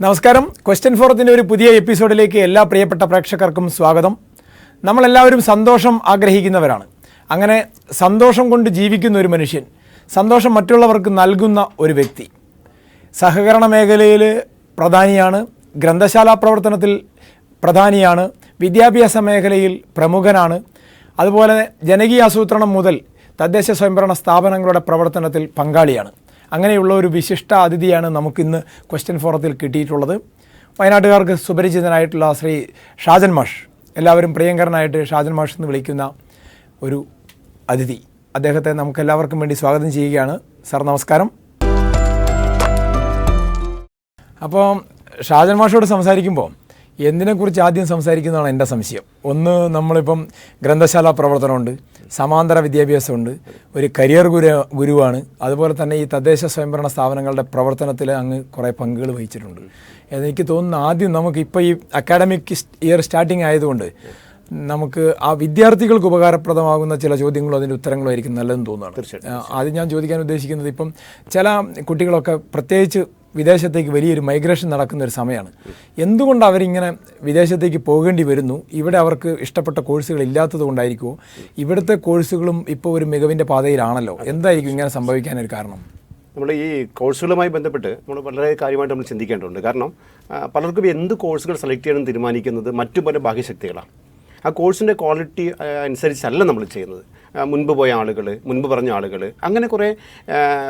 നമസ്കാരം. ക്വസ്റ്റ്യൻ ഫോറത്തിന്റെ ഒരു പുതിയ എപ്പിസോഡിലേക്ക് എല്ലാ പ്രിയപ്പെട്ട പ്രേക്ഷകർക്കും സ്വാഗതം. നമ്മളെല്ലാവരും സന്തോഷം ആഗ്രഹിക്കുന്നവരാണ്. അങ്ങനെ സന്തോഷം കൊണ്ട് ജീവിക്കുന്ന ഒരു മനുഷ്യൻ സന്തോഷം മറ്റുള്ളവർക്ക് നൽകുന്ന ഒരു വ്യക്തി. സഹകരണ മേഖലയിൽ പ്രധാനിയാണ് ഗ്രന്ഥശാല പ്രവർത്തനത്തിൽ പ്രധാനിയാണ് വിദ്യാഭ്യാസ മേഖലയിൽ പ്രമുഖനാണ്. അതുപോലെ ജനകീയ ആസൂത്രണം മുതൽ തദ്ദേശ സ്വയംഭരണ സ്ഥാപനങ്ങളുടെ പ്രവർത്തനത്തിൽ പങ്കാളിയാണ്. അങ്ങനെയുള്ള ഒരു വിശിഷ്ട അതിഥിയാണ് നമുക്കിന്ന് ക്വസ്റ്റ്യൻ ഫോറത്തിൽ കിട്ടിയിട്ടുള്ളത്. വയനാട്ടുകാർക്ക് സുപരിചിതനായിട്ടുള്ള ശ്രീ ഷാജൻ മാഷ്. എല്ലാവരും പ്രിയങ്കരനായിട്ട് ഷാജൻ മാഷ് എന്ന് വിളിക്കുന്ന ഒരു അതിഥി. അദ്ദേഹത്തെ നമുക്ക് എല്ലാവർക്കും വേണ്ടി സ്വാഗതം ചെയ്യുകയാണ്. സാർ നമസ്കാരം. അപ്പോൾ ഷാജൻ മാഷോട് സംസാരിക്കുമ്പോൾ എന്തിനെക്കുറിച്ച് ആദ്യം സംസാരിക്കുന്നതാണ് എന്റെ സംശയം. ഒന്ന് നമ്മളിപ്പം ഗ്രന്ഥശാല പ്രവർത്തനമുണ്ട്. സമാന്തര വിദ്യാഭ്യാസമുണ്ട്. ഒരു കരിയർ ഗുരു ഗുരുവാണ്. അതുപോലെ തന്നെ ഈ തദ്ദേശ സ്വയംഭരണ സ്ഥാപനങ്ങളുടെ പ്രവർത്തനത്തിൽ അങ്ങ് കുറേ പങ്കുകൾ വഹിച്ചിട്ടുണ്ട്. എനിക്ക് തോന്നുന്നു ആദ്യം നമുക്ക് ഇപ്പോൾ ഈ അക്കാഡമിക് ഇയർ സ്റ്റാർട്ടിങ് ആയതുകൊണ്ട് നമുക്ക് ആ വിദ്യാർത്ഥികൾക്ക് ഉപകാരപ്രദമാകുന്ന ചില ചോദ്യങ്ങളും അതിന്റെ ഉത്തരങ്ങളും ആയിരിക്കും നല്ലതെന്ന് തോന്നുന്നു ആദ്യം ഞാൻ ചോദിക്കാൻ ഉദ്ദേശിക്കുന്നത് ഇപ്പം ചില കുട്ടികളൊക്കെ പ്രത്യേകിച്ച് വിദേശത്തേക്ക് വലിയൊരു മൈഗ്രേഷൻ നടക്കുന്ന ഒരു സമയമാണ്. എന്തുകൊണ്ട് അവരിങ്ങനെ വിദേശത്തേക്ക് പോകേണ്ടി വരുന്നു? ഇവിടെ അവർക്ക് ഇഷ്ടപ്പെട്ട കോഴ്സുകൾ ഇല്ലാത്തത് കൊണ്ടായിരിക്കുമോ ഇവിടുത്തെ കോഴ്സുകളും ഇപ്പോൾ ഒരു മികവിന്റെ പാതയിലാണല്ലോ. എന്തായിരിക്കും ഇങ്ങനെ സംഭവിക്കാനൊരു കാരണം? നമ്മൾ ഈ കോഴ്സുകളുമായി ബന്ധപ്പെട്ട് നമ്മൾ വളരെ കാര്യമായിട്ട് നമ്മൾ ചിന്തിക്കേണ്ടതുണ്ട്. കാരണം പലർക്കും എന്ത് കോഴ്സുകൾ സെലക്ട് ചെയ്യണം തീരുമാനിക്കുന്നത് മറ്റു പല ബാഹ്യശക്തികളാണ് ആ കോഴ്സിന്റെ ക്വാളിറ്റി അനുസരിച്ചല്ല നമ്മൾ ചെയ്യുന്നത്. മുൻപ് പോയ ആളുകൾ മുൻപ് പറഞ്ഞ ആളുകൾ അങ്ങനെ കുറേ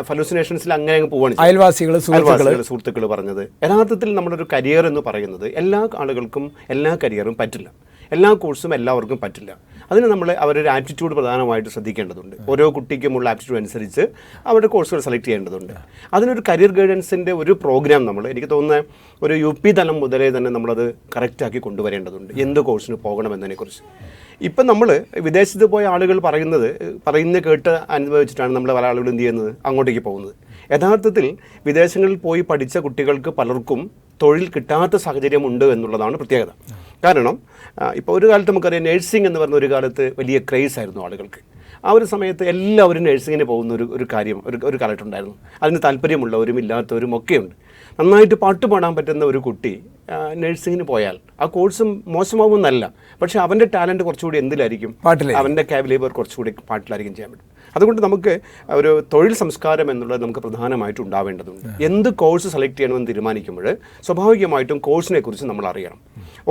ഫലൂസിനേഷൻസിൽ അങ്ങനെ അങ്ങ് പോവാണ് ചെയ്യുന്നത്. അയൽവാസികൾ സുഹൃത്തുക്കൾ അയൽവാസികൾ സുഹൃത്തുക്കൾ പറഞ്ഞത്. യഥാർത്ഥത്തിൽ നമ്മുടെ ഒരു കരിയർ എന്ന് പറയുന്നത് എല്ലാ ആളുകൾക്കും എല്ലാ കരിയറും പറ്റില്ല. എല്ലാ കോഴ്സും എല്ലാവർക്കും പറ്റില്ല. അതിന് നമ്മൾ അവരൊരു ആപ്റ്റിറ്റ്യൂഡ് പ്രധാനമായിട്ട് ശ്രദ്ധിക്കേണ്ടതുണ്ട്. ഓരോ കുട്ടിക്കുമുള്ള ആപ്റ്റിറ്റ്യൂഡ് അനുസരിച്ച് അവരുടെ കോഴ്സുകൾ സെലക്ട് ചെയ്യേണ്ടതുണ്ട്. അതിനൊരു കരിയർ ഗൈഡൻസിന്റെ ഒരു പ്രോഗ്രാം നമ്മൾ എനിക്ക് തോന്നുന്ന ഒരു യു പി തലം മുതലേ തന്നെ നമ്മളത് കറക്റ്റാക്കി കൊണ്ടുവരേണ്ടതുണ്ട്. എന്ത് കോഴ്സിന് പോകണമെന്നതിനെക്കുറിച്ച്. ഇപ്പം നമ്മൾ വിദേശത്ത് പോയ ആളുകൾ പറയുന്നത് പറയുന്നത് കേട്ട് അനുഭവിച്ചിട്ടാണ് നമ്മൾ പല ആളുകളും എന്ത് ചെയ്യുന്നത്? അങ്ങോട്ടേക്ക് പോകുന്നത്. യഥാർത്ഥത്തിൽ വിദേശങ്ങളിൽ പോയി പഠിച്ച കുട്ടികൾക്ക് പലർക്കും തൊഴിൽ കിട്ടാത്ത സാഹചര്യം ഉണ്ട് എന്നുള്ളതാണ് പ്രത്യേകത. കാരണം ഇപ്പോൾ ഒരു കാലത്ത് നമുക്കറിയാം നഴ്സിംഗ് എന്ന് പറഞ്ഞ ഒരു കാലത്ത് വലിയ ക്രേസ് ആയിരുന്നു ആളുകൾക്ക്. ആ ഒരു സമയത്ത് എല്ലാവരും നഴ്സിങ്ങിന് പോകുന്ന ഒരു ഒരു കാര്യം ഒരു ഒരു കാലഘട്ടം ഉണ്ടായിരുന്നു അതിന് താല്പര്യമുള്ളവരും ഇല്ലാത്തവരും ഒക്കെയുണ്ട്. നന്നായിട്ട് പാട്ട് പാടാൻ പറ്റുന്ന ഒരു കുട്ടി നഴ്സിങ്ങിന് പോയാൽ ആ കോഴ്സും മോശമാവുമെന്നല്ല പക്ഷേ അവന്റെ ടാലന്റ് കുറച്ചുകൂടി എന്തിലായിരിക്കും? പാട്ടിൽ അവന്റെ കാബിലേബർ കുറച്ചുകൂടി പാട്ടിലായിരിക്കും ചെയ്യാൻ പറ്റും. അതുകൊണ്ട് നമുക്ക് ഒരു തൊഴിൽ സംസ്കാരം എന്നുള്ളത് നമുക്ക് പ്രധാനമായിട്ടും ഉണ്ടാവേണ്ടതുണ്ട്. എന്ത് കോഴ്സ് സെലക്ട് ചെയ്യണമെന്ന് തീരുമാനിക്കുമ്പോൾ സ്വാഭാവികമായിട്ടും കോഴ്സിനെ കുറിച്ച് നമ്മൾ അറിയണം.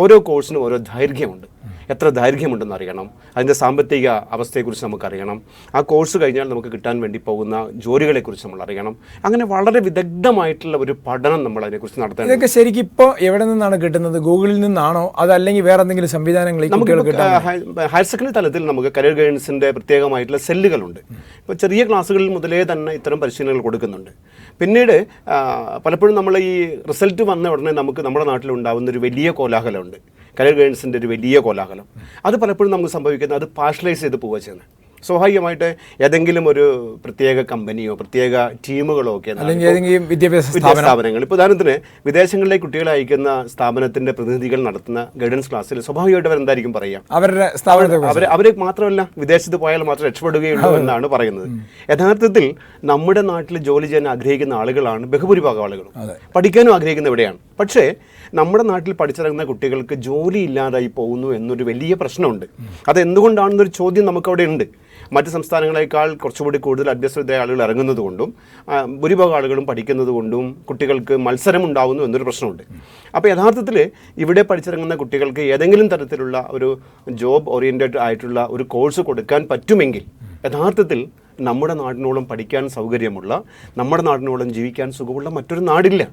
ഓരോ കോഴ്സിനും ഓരോ ദൈർഘ്യമുണ്ട് എത്ര ദൈർഘ്യമുണ്ടെന്ന് അറിയണം. അതിന്റെ സാമ്പത്തിക അവസ്ഥയെക്കുറിച്ച് നമുക്കറിയണം. ആ കോഴ്സ് കഴിഞ്ഞാൽ നമുക്ക് കിട്ടാൻ വേണ്ടി പോകുന്ന ജോലികളെക്കുറിച്ച് നമ്മൾ അറിയണം അങ്ങനെ വളരെ വിദഗ്ധമായിട്ടുള്ള ഒരു പഠനം നമ്മൾ അതിനെക്കുറിച്ച് നടത്തണം ഇതൊക്കെ ശരിക്കും ഇപ്പോൾ എവിടെ നിന്നാണ് കിട്ടുന്നത്? ഗൂഗിളിൽ നിന്നാണോ? അതല്ലെങ്കിൽ വേറെ എന്തെങ്കിലും സംവിധാനങ്ങൾ ഈ നമുക്ക് ഹയർ സെക്കൻഡറി തലത്തിൽ നമുക്ക് കരിയർ ഗൈഡൻസിന്റെ പ്രത്യേകമായിട്ടുള്ള സെല്ലുകളുണ്ട്. ഇപ്പോൾ ചെറിയ ക്ലാസ്സുകളിൽ മുതലേ തന്നെ ഇത്തരം പരിശീലനങ്ങൾ കൊടുക്കുന്നുണ്ട്. പിന്നീട് പലപ്പോഴും നമ്മൾ ഈ റിസൾട്ട് വന്ന ഉടനെ നമുക്ക് നമ്മുടെ നാട്ടിലുണ്ടാകുന്ന ഒരു വലിയ കോലാഹലമുണ്ട്. കരിയർ ഗൈഡൻസിന്റെ ഒരു വലിയ കോലാഹലം. അത് പലപ്പോഴും നമുക്ക് സംഭവിക്കുന്നത് അത് പാർഷ്യലൈസ് ചെയ്ത് പോവുക ചെയ്യുന്നത്. സ്വാഭാവികമായിട്ട് ഏതെങ്കിലും ഒരു പ്രത്യേക കമ്പനിയോ പ്രത്യേക ടീമുകളോ ഒക്കെ അല്ലെങ്കിൽ ഏതെങ്കിലും വിദ്യാഭ്യാസ സ്ഥാപനങ്ങൾ. ഇപ്പോൾ ഉദാഹരണത്തിന് വിദേശങ്ങളിലെ കുട്ടികളെ അയക്കുന്ന സ്ഥാപനത്തിന്റെ പ്രതിനിധികൾ നടത്തുന്ന ഗൈഡൻസ് ക്ലാസ്സിൽ സ്വാഭാവികമായിട്ട് അവർ എന്തായിരിക്കും പറയുക? അവരുടെ സ്ഥാപനത്തെ അവർ അവർ മാത്രമല്ല വിദേശത്ത് പോയാൽ മാത്രം രക്ഷപ്പെടുകയുള്ളൂ എന്നാണ് പറയുന്നത്. യഥാർത്ഥത്തിൽ നമ്മുടെ നാട്ടിൽ ജോലി ചെയ്യാൻ ആഗ്രഹിക്കുന്ന ആളുകളാണ് ബഹുഭൂരിഭാഗം ആളുകളും. പഠിക്കാനും ആഗ്രഹിക്കുന്ന ഇവിടെയാണ്. പക്ഷേ നമ്മുടെ നാട്ടിൽ പഠിച്ചിറങ്ങുന്ന കുട്ടികൾക്ക് ജോലി ഇല്ലാതായി പോകുന്നു എന്നൊരു വലിയ പ്രശ്നമുണ്ട്. അത് എന്തുകൊണ്ടാണെന്നൊരു ചോദ്യം നമുക്കവിടെ ഉണ്ട്. മറ്റ് സംസ്ഥാനങ്ങളെക്കാൾ കുറച്ചുകൂടി കൂടുതൽ അഭ്യസ്തരായ ആളുകൾ ഇറങ്ങുന്നത് കൊണ്ടും ഭൂരിഭാഗം ആളുകളും പഠിക്കുന്നത് കൊണ്ടും കുട്ടികൾക്ക് മത്സരം ഉണ്ടാകുന്നു എന്നൊരു പ്രശ്നമുണ്ട്. അപ്പോൾ യഥാർത്ഥത്തിൽ ഇവിടെ പഠിച്ചിറങ്ങുന്ന കുട്ടികൾക്ക് ഏതെങ്കിലും തരത്തിലുള്ള ഒരു ജോബ് ഓറിയന്റഡ് ആയിട്ടുള്ള ഒരു കോഴ്സ് കൊടുക്കാൻ പറ്റുമെങ്കിൽ യഥാർത്ഥത്തിൽ നമ്മുടെ നാടിനോളം പഠിക്കാൻ സൗകര്യമുള്ള നമ്മുടെ നാടിനോളം ജീവിക്കാൻ സുഖമുള്ള മറ്റൊരു നാടില്ല.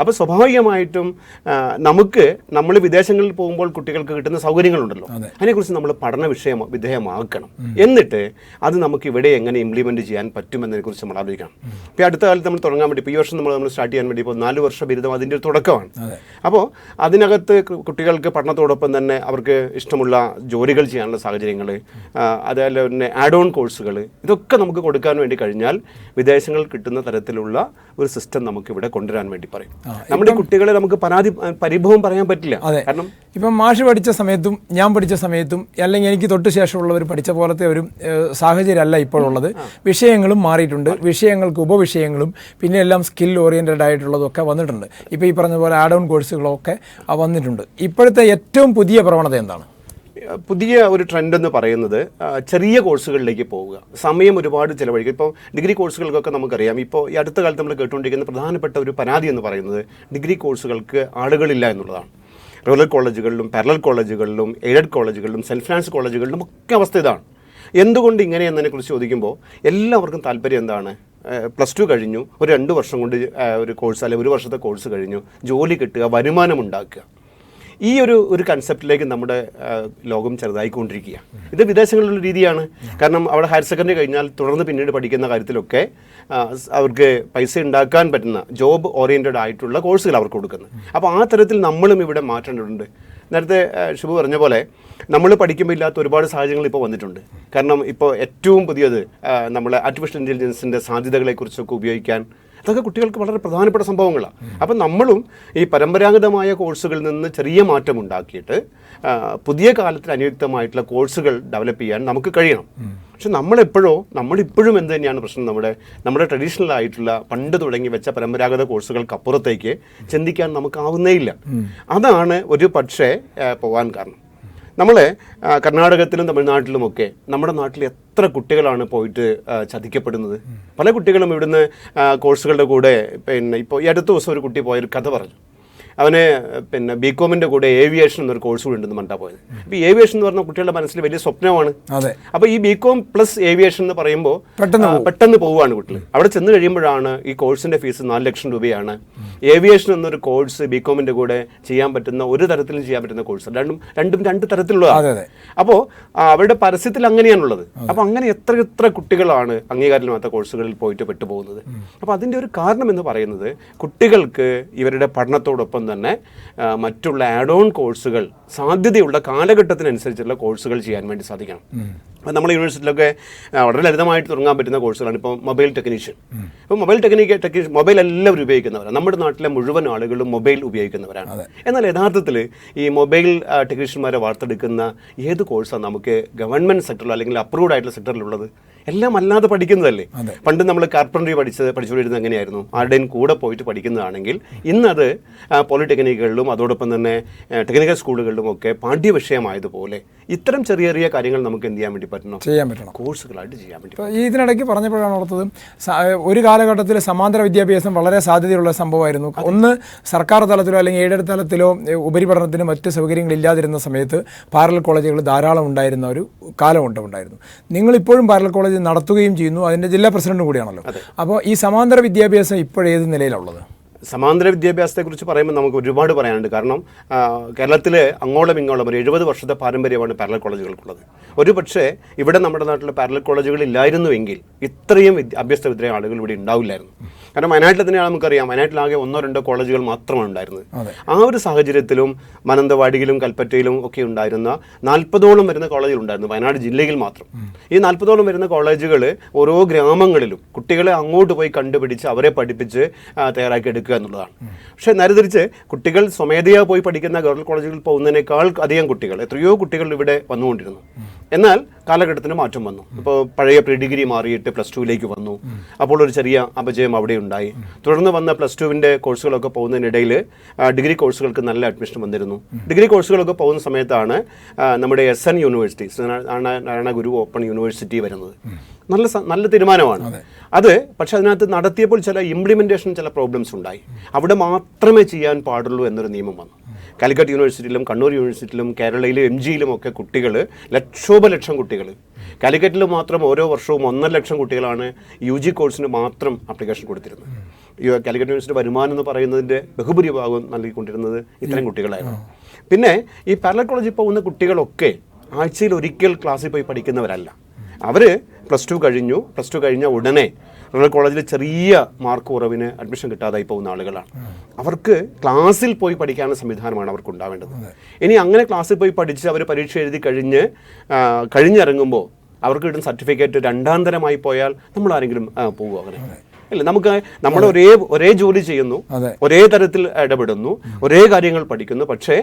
അപ്പോൾ സ്വാഭാവികമായിട്ടും നമുക്ക് നമ്മൾ വിദേശങ്ങളിൽ പോകുമ്പോൾ കുട്ടികൾക്ക് കിട്ടുന്ന സൗകര്യങ്ങളുണ്ടല്ലോ. അതിനെക്കുറിച്ച് നമ്മൾ പഠന വിഷയം വിധേയമാക്കണം. എന്നിട്ട് അത് നമുക്ക് ഇവിടെ എങ്ങനെ ഇംപ്ലിമെന്റ് ചെയ്യാൻ പറ്റുമെന്നതിനെ കുറിച്ച് നമ്മൾ ആലോചിക്കണം. ഇപ്പോൾ അടുത്ത കാലത്ത് നമ്മൾ തുടങ്ങാൻ വേണ്ടി ഇപ്പോൾ ഈ വർഷം നമ്മൾ നമ്മൾ സ്റ്റാർട്ട് ചെയ്യാൻ വേണ്ടി ഇപ്പോൾ നാല് വർഷ ബിരുദം അതിന്റെ ഒരു തുടക്കമാണ്. അപ്പോൾ അതിനകത്ത് കുട്ടികൾക്ക് പഠനത്തോടൊപ്പം തന്നെ അവർക്ക് ഇഷ്ടമുള്ള ജോലികൾ ചെയ്യാനുള്ള സാഹചര്യങ്ങൾ അതേപോലെ തന്നെ ആഡ് ഓൺ കോഴ്സുകൾ ഇതൊക്കെ നമുക്ക് കൊടുക്കാൻ വേണ്ടി കഴിഞ്ഞാൽ വിദേശങ്ങൾ കിട്ടുന്ന തരത്തിലുള്ള ഒരു സിസ്റ്റം നമുക്ക് ഇവിടെ കൊണ്ടുവരാൻ വേണ്ടി പറയും. നമ്മുടെ കുട്ടികളെ നമുക്ക് പരാതി പരിഭവം പറയാൻ പറ്റില്ല. കാരണം ഇപ്പം മാഷ് പഠിച്ച സമയത്തും ഞാൻ പഠിച്ച സമയത്തും അല്ലെങ്കിൽ എനിക്ക് തൊട്ട് ശേഷമുള്ളവർ പഠിച്ച പോലത്തെ ഒരു സാഹചര്യമല്ല ഇപ്പോഴുള്ളത്. വിഷയങ്ങളും മാറിയിട്ടുണ്ട്. വിഷയങ്ങൾക്ക് ഉപവിഷയങ്ങളും പിന്നെ എല്ലാം സ്കിൽ ഓറിയന്റഡ് ആയിട്ടുള്ളതൊക്കെ വന്നിട്ടുണ്ട്. ഇപ്പോൾ ഈ പറഞ്ഞ പോലെ ആഡ് ഓൺ കോഴ്സുകളൊക്കെ വന്നിട്ടുണ്ട്. ഇപ്പോഴത്തെ ഏറ്റവും പുതിയ പ്രവണത എന്താണ്? പുതിയ ഒരു ട്രെൻഡ് എന്ന് പറയുന്നത് ചെറിയ കോഴ്സുകളിലേക്ക് പോവുക. സമയം ഒരുപാട് ചിലവഴിക്കും. ഇപ്പോൾ ഡിഗ്രി കോഴ്സുകൾക്കൊക്കെ നമുക്കറിയാം. ഇപ്പോൾ ഈ അടുത്ത കാലത്ത് നമ്മൾ കേട്ടുകൊണ്ടിരിക്കുന്ന പ്രധാനപ്പെട്ട ഒരു പരാതി എന്ന് പറയുന്നത് ഡിഗ്രി കോഴ്സുകൾക്ക് ആളുകളില്ല എന്നുള്ളതാണ്. റൂറൽ കോളേജുകളിലും പാരലൽ കോളേജുകളിലും എയ്ഡഡ് കോളേജുകളിലും സെൽഫ് ഫിനാൻസ് കോളേജുകളിലും ഒക്കെ അവസ്ഥ ഇതാണ്. എന്തുകൊണ്ട് ഇങ്ങനെ എന്നതിനെക്കുറിച്ച് ചോദിക്കുമ്പോൾ എല്ലാവർക്കും താല്പര്യം എന്താണ്? പ്ലസ് ടു കഴിഞ്ഞു ഒരു രണ്ട് വർഷം കൊണ്ട് ഒരു കോഴ്സ് അല്ലെങ്കിൽ ഒരു വർഷത്തെ കോഴ്സ് കഴിഞ്ഞു ജോലി കിട്ടുക വരുമാനം ഉണ്ടാക്കുക. ഈ ഒരു ഒരു കൺസെപ്റ്റിലേക്ക് നമ്മുടെ ലോകം ചെറുതായിക്കൊണ്ടിരിക്കുകയാണ് ഇത് വിദേശങ്ങളിലുള്ള രീതിയാണ്. കാരണം അവിടെ ഹയർ സെക്കൻഡറി കഴിഞ്ഞാൽ തുടർന്ന് പിന്നീട് പഠിക്കുന്ന കാര്യത്തിലൊക്കെ അവർക്ക് പൈസ ഉണ്ടാക്കാൻ പറ്റുന്ന ജോബ് ഓറിയന്റഡ് ആയിട്ടുള്ള കോഴ്സുകൾ അവർക്ക് കൊടുക്കുന്നത്. അപ്പോൾ ആ തരത്തിൽ നമ്മളും ഇവിടെ മാറ്റേണ്ടതുണ്ട്. നേരത്തെ ശുഭ പറഞ്ഞ പോലെ നമ്മൾ പഠിക്കുമ്പോൾ ഇല്ലാത്ത ഒരുപാട് സാഹചര്യങ്ങൾ ഇപ്പോൾ വന്നിട്ടുണ്ട്. കാരണം ഇപ്പോൾ ഏറ്റവും പുതിയത് നമ്മൾ ആർട്ടിഫിഷ്യൽ ഇന്റലിജൻസിന്റെ സാധ്യതകളെക്കുറിച്ചൊക്കെ ഉപയോഗിക്കാൻ അതൊക്കെ കുട്ടികൾക്ക് വളരെ പ്രധാനപ്പെട്ട സംഭവങ്ങളാണ്. അപ്പം നമ്മളും ഈ പരമ്പരാഗതമായ കോഴ്സുകളിൽ നിന്ന് ചെറിയ മാറ്റം ഉണ്ടാക്കിയിട്ട് പുതിയ കാലത്തിന് അനുയുക്തമായിട്ടുള്ള കോഴ്സുകൾ ഡെവലപ്പ് ചെയ്യാൻ നമുക്ക് കഴിയണം. പക്ഷെ നമ്മളെപ്പോഴോ നമ്മളിപ്പോഴും എന്ത് തന്നെയാണ് പ്രശ്നം നമ്മുടെ നമ്മുടെ ട്രഡീഷണൽ ആയിട്ടുള്ള പണ്ട് തുടങ്ങി വെച്ച പരമ്പരാഗത കോഴ്സുകൾക്കപ്പുറത്തേക്ക് ചിന്തിക്കാൻ നമുക്കാവുന്നേ ഇല്ല. അതാണ് ഒരു പക്ഷേ പോകാൻ കാരണം. നമ്മൾ കർണാടകത്തിലും തമിഴ്നാട്ടിലുമൊക്കെ നമ്മുടെ നാട്ടിൽ എത്ര കുട്ടികളാണ് പോയിട്ട് ചതിക്കപ്പെടുന്നത്? പല കുട്ടികളും ഇവിടുന്ന് കോഴ്സുകളുടെ കൂടെ പിന്നെ ഇപ്പോൾ ഈ അടുത്ത ദിവസം ഒരു കുട്ടി പോയൊരു കഥ പറഞ്ഞു. അവന് പിന്നെ ബി കോമിന്റെ കൂടെ ഏവിയേഷൻ എന്നൊരു കോഴ്സ് കൂടി ഉണ്ടെന്ന് മണ്ടാ പോയത്. അപ്പോൾ ഏവിയേഷൻ എന്ന് പറഞ്ഞ കുട്ടികളുടെ മനസ്സിൽ വലിയ സ്വപ്നമാണ്. അപ്പോൾ ഈ ബി കോം പ്ലസ് ഏവിയേഷൻ എന്ന് പറയുമ്പോൾ പെട്ടെന്ന് പോവുകയാണ് കുട്ടികൾ അവിടെ ചെന്ന് കഴിയുമ്പോഴാണ് ഈ കോഴ്സിന്റെ ഫീസ് നാല് ലക്ഷം രൂപയാണ്. ഏവിയേഷൻ എന്നൊരു കോഴ്സ് ബി കോമിന്റെ കൂടെ ചെയ്യാൻ പറ്റുന്ന ഒരു തരത്തിലും ചെയ്യാൻ പറ്റുന്ന കോഴ്സ് രണ്ടും രണ്ടും രണ്ട് തരത്തിലുള്ളതാണ്. അപ്പോൾ അവരുടെ പരസ്യത്തിൽ അങ്ങനെയാണുള്ളത്. അപ്പോൾ അങ്ങനെ എത്ര എത്ര കുട്ടികളാണ് അംഗീകാരമില്ലാത്ത കോഴ്സുകളിൽ പോയിട്ട് പെട്ടുപോകുന്നത്? അപ്പോൾ അതിന്റെ ഒരു കാരണം എന്ന് പറയുന്നത് കുട്ടികൾക്ക് ഇവരുടെ പഠനത്തോടൊപ്പം തന്നെ മറ്റുള്ള ആഡ് ഓൺ കോഴ്സുകൾ സാധ്യതയുള്ള കാലഘട്ടത്തിനനുസരിച്ചുള്ള കോഴ്സുകൾ ചെയ്യാൻ വേണ്ടി സാധിക്കണം. അപ്പോൾ നമ്മുടെ യൂണിവേഴ്സിറ്റിയിലൊക്കെ വളരെ ലളിതമായിട്ട് തുടങ്ങാൻ പറ്റുന്ന കോഴ്സുകളാണ് ഇപ്പോൾ മൊബൈൽ ടെക്നീഷ്യൻ. ഇപ്പോൾ മൊബൈൽ ടെക്നിക്ക് ടെക്നീഷ്യൻ മൊബൈൽ എല്ലാവരും ഉപയോഗിക്കുന്നവരാണ്. നമ്മുടെ നാട്ടിലെ മുഴുവൻ ആളുകളും മൊബൈൽ ഉപയോഗിക്കുന്നവരാണ്. എന്നാൽ യഥാർത്ഥത്തിൽ ഈ മൊബൈൽ ടെക്നീഷ്യന്മാരെ വാർത്തെടുക്കുന്ന ഏത് കോഴ്സാണ് നമുക്ക് ഗവൺമെന്റ് സെക്ടറിൽ അല്ലെങ്കിൽ അപ്രൂവ്ഡ് ആയിട്ടുള്ള സെക്ടറിലുള്ളത്? എല്ലാം അല്ലാതെ പഠിക്കുന്നതല്ലേ? പണ്ട് നമ്മൾ കാർപ്പൻട്രി പഠിച്ചത് പഠിച്ചുകൊണ്ടിരുന്നത് എങ്ങനെയായിരുന്നു? ആരുടെയും കൂടെ പോയിട്ട് പഠിക്കുന്നതാണെങ്കിൽ ഇന്നത് പോളിടെക്നിക്കുകളിലും അതോടൊപ്പം തന്നെ ടെക്നിക്കൽ സ്കൂളുകളിലും ഒക്കെ പാഠ്യവിഷയമായതുപോലെ ഇത്തരം ചെറിയ ചെറിയ കാര്യങ്ങൾ നമുക്ക് എന്ത് ചെയ്യാൻ വേണ്ടി പറ്റണം? ചെയ്യാൻ പറ്റണം. കോഴ്സുകളായിട്ട് ചെയ്യാൻ പറ്റും ഈ ഇതിനിടയ്ക്ക് പറഞ്ഞപ്പോഴാണ് ഓർത്തത് ഒരു കാലഘട്ടത്തിൽ സമാന്തര വിദ്യാഭ്യാസം വളരെ സാധ്യതയുള്ള സംഭവമായിരുന്നു. ഒന്ന് സർക്കാർ തലത്തിലോ അല്ലെങ്കിൽ എയ്ഡഡ് തലത്തിലോ ഉപരിപഠനത്തിനും മറ്റ് സൗകര്യങ്ങൾ ഇല്ലാതിരുന്ന സമയത്ത് പാരലൽ കോളേജുകൾ ധാരാളം ഉണ്ടായിരുന്ന ഒരു കാലമുണ്ട് ഉണ്ടായിരുന്നു നിങ്ങൾ ഇപ്പോഴും പാരലൽ കോളേജ് നടത്തുകയും ചെയ്യുന്നു. അതിന്റെ ജില്ലാ പ്രസിഡന്റ് കൂടിയാണല്ലോ. അപ്പോൾ ഈ സമാന്തര വിദ്യാഭ്യാസം ഇപ്പോഴേത് നിലയിലുള്ളത്? സമാന്തര വിദ്യാഭ്യാസത്തെക്കുറിച്ച് പറയുമ്പോൾ നമുക്ക് ഒരുപാട് പറയാനുണ്ട്. കാരണം കേരളത്തിൽ അങ്ങോളം ഇങ്ങോളം ഒരു എഴുപത് വർഷത്തെ പാരമ്പര്യമാണ് പാരലൽ കോളേജുകൾക്കുള്ളത്. ഒരു പക്ഷേ ഇവിടെ നമ്മുടെ നാട്ടിൽ പാരലൽ കോളേജുകൾ ഇല്ലായിരുന്നുവെങ്കിൽ ഇത്രയും അഭ്യസ്ത വിദ്യ ആളുകൾ ഇവിടെ ഉണ്ടാവില്ലായിരുന്നു. കാരണം വയനാട്ടിൽ തന്നെയാണ് നമുക്കറിയാം വയനാട്ടിൽ ആകെ ഒന്നോ രണ്ടോ കോളേജുകൾ മാത്രമാണ് ഉണ്ടായിരുന്നത്. ആ ഒരു സാഹചര്യത്തിലും മാനന്തവാടിയിലും കൽപ്പറ്റയിലും ഒക്കെ ഉണ്ടായിരുന്ന നാൽപ്പതോളം വരുന്ന കോളേജുകൾ ഉണ്ടായിരുന്നു വയനാട് ജില്ലയിൽ മാത്രം. ഈ നാൽപ്പതോളം വരുന്ന കോളേജുകൾ ഓരോ ഗ്രാമങ്ങളിലും കുട്ടികളെ അങ്ങോട്ട് പോയി കണ്ടുപിടിച്ച് അവരെ പഠിപ്പിച്ച് തയ്യാറാക്കി എടുക്കുക എന്നുള്ളതാണ്. പക്ഷേ നേരെ തിരിച്ച് കുട്ടികൾ സ്വമേധയാ പോയി പഠിക്കുന്ന ഗവൺമെന്റ് കോളേജുകളിൽ പോകുന്നതിനേക്കാൾ അധികം കുട്ടികൾ എത്രയോ കുട്ടികൾ ഇവിടെ വന്നുകൊണ്ടിരുന്നു. എന്നാൽ കാലഘട്ടത്തിന് മാറ്റം വന്നു. ഇപ്പോൾ പഴയ പ്രീ ഡിഗ്രി മാറിയിട്ട് പ്ലസ് ടുവിലേക്ക് വന്നു. അപ്പോൾ ഒരു ചെറിയ അപജയം അവിടെ ഉണ്ടായി. തുടർന്ന് വന്ന പ്ലസ് ടുവിന്റെ കോഴ്സുകളൊക്കെ പോകുന്നതിനിടയിൽ ഡിഗ്രി കോഴ്സുകൾക്ക് നല്ല അഡ്മിഷൻ വന്നിരുന്നു. ഡിഗ്രി കോഴ്സുകളൊക്കെ പോകുന്ന സമയത്താണ് നമ്മുടെ S N university Sreenarayana Narayana Guru open university വരുന്നത്. നല്ല നല്ല തീരുമാനമാണ്. അത്. പക്ഷെ അതിനകത്ത് നടത്തിയപ്പോൾ ചില ഇംപ്ലിമെന്റേഷൻ ചില പ്രോബ്ലംസ് ഉണ്ടായി. അവിടെ മാത്രമേ ചെയ്യാൻ പാടുള്ളൂ എന്നൊരു നിയമം വന്നു. കാലിക്കറ്റ് യൂണിവേഴ്സിറ്റിയിലും കണ്ണൂർ യൂണിവേഴ്സിറ്റിയിലും കേരളയിലും എം ജിയിലും ഒക്കെ കുട്ടികൾ ലക്ഷോപലക്ഷം കുട്ടികൾ കാലിക്കറ്റിൽ മാത്രം ഓരോ വർഷവും ഒന്നര ലക്ഷം കുട്ടികളാണ് യു ജി കോഴ്സിന് മാത്രം അപ്ലിക്കേഷൻ കൊടുത്തിരുന്നത്. കാലിക്കറ്റ് യൂണിവേഴ്സിറ്റി വരുമാനം എന്ന് പറയുന്നതിന്റെ ബഹുഭൂരിഭാഗം നൽകിക്കൊണ്ടിരുന്നത് ഇത്തരം കുട്ടികളായിരുന്നു. പിന്നെ ഈ പാരലൽ കോളേജിൽ പോകുന്ന കുട്ടികളൊക്കെ ആഴ്ചയിൽ ഒരിക്കൽ ക്ലാസ്സിൽ പോയി പഠിക്കുന്നവരല്ല. അവർ പ്ലസ് ടു കഴിഞ്ഞു. പ്ലസ് ടു കഴിഞ്ഞ ഉടനെ റൂറൽ കോളേജിൽ ചെറിയ മാർക്ക് കുറവിന് അഡ്മിഷൻ കിട്ടാതായി പോകുന്ന ആളുകളാണ്. അവർക്ക് ക്ലാസ്സിൽ പോയി പഠിക്കാനുള്ള സംവിധാനമാണ് അവർക്ക് ഉണ്ടാവേണ്ടത് ഇനി അങ്ങനെ ക്ലാസ്സിൽ പോയി പഠിച്ച് അവർ പരീക്ഷ എഴുതി കഴിഞ്ഞ് കഴിഞ്ഞിറങ്ങുമ്പോൾ അവർക്ക് കിട്ടുന്ന സർട്ടിഫിക്കറ്റ് രണ്ടാന്തരമായി പോയാൽ നമ്മൾ ആരെങ്കിലും പോവുക അങ്ങനെ? ഇല്ല നമുക്ക് നമ്മൾ ഒരേ ഒരേ ജോലി ചെയ്യുന്നു. ഒരേ തരത്തിൽ ഇടപെടുന്നു ഒരേ കാര്യങ്ങൾ പഠിക്കുന്നു. പക്ഷേ